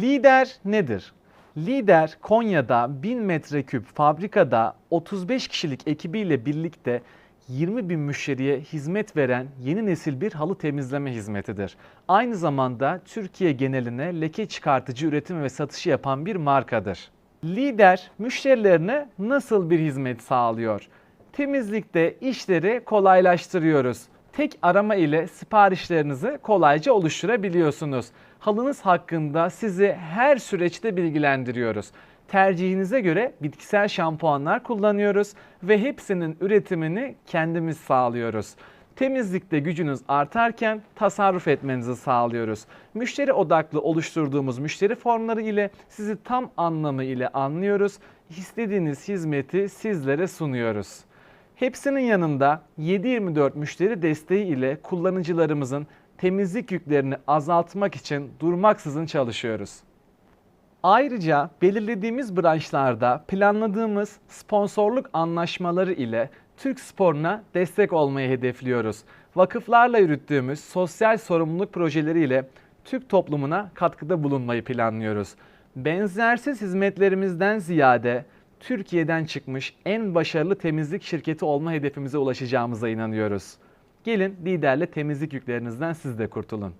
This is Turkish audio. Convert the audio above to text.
Lider nedir? Lider Konya'da 1000 metreküp fabrikada 35 kişilik ekibiyle birlikte 20 bin müşteriye hizmet veren yeni nesil bir halı temizleme hizmetidir. Aynı zamanda Türkiye geneline leke çıkartıcı üretimi ve satışı yapan bir markadır. Lider müşterilerine nasıl bir hizmet sağlıyor? Temizlikte işleri kolaylaştırıyoruz. Tek arama ile siparişlerinizi kolayca oluşturabiliyorsunuz. Halınız hakkında sizi her süreçte bilgilendiriyoruz. Tercihinize göre bitkisel şampuanlar kullanıyoruz ve hepsinin üretimini kendimiz sağlıyoruz. Temizlikte gücünüz artarken tasarruf etmenizi sağlıyoruz. Müşteri odaklı oluşturduğumuz müşteri formları ile sizi tam anlamı ile anlıyoruz. İstediğiniz hizmeti sizlere sunuyoruz. Hepsinin yanında 7/24 müşteri desteği ile kullanıcılarımızın temizlik yüklerini azaltmak için durmaksızın çalışıyoruz. Ayrıca belirlediğimiz branşlarda planladığımız sponsorluk anlaşmaları ile Türk sporuna destek olmayı hedefliyoruz. Vakıflarla yürüttüğümüz sosyal sorumluluk projeleriyle Türk toplumuna katkıda bulunmayı planlıyoruz. Benzersiz hizmetlerimizden ziyade Türkiye'den çıkmış en başarılı temizlik şirketi olma hedefimize ulaşacağımıza inanıyoruz. Gelin liderle temizlik yüklerinizden siz de kurtulun.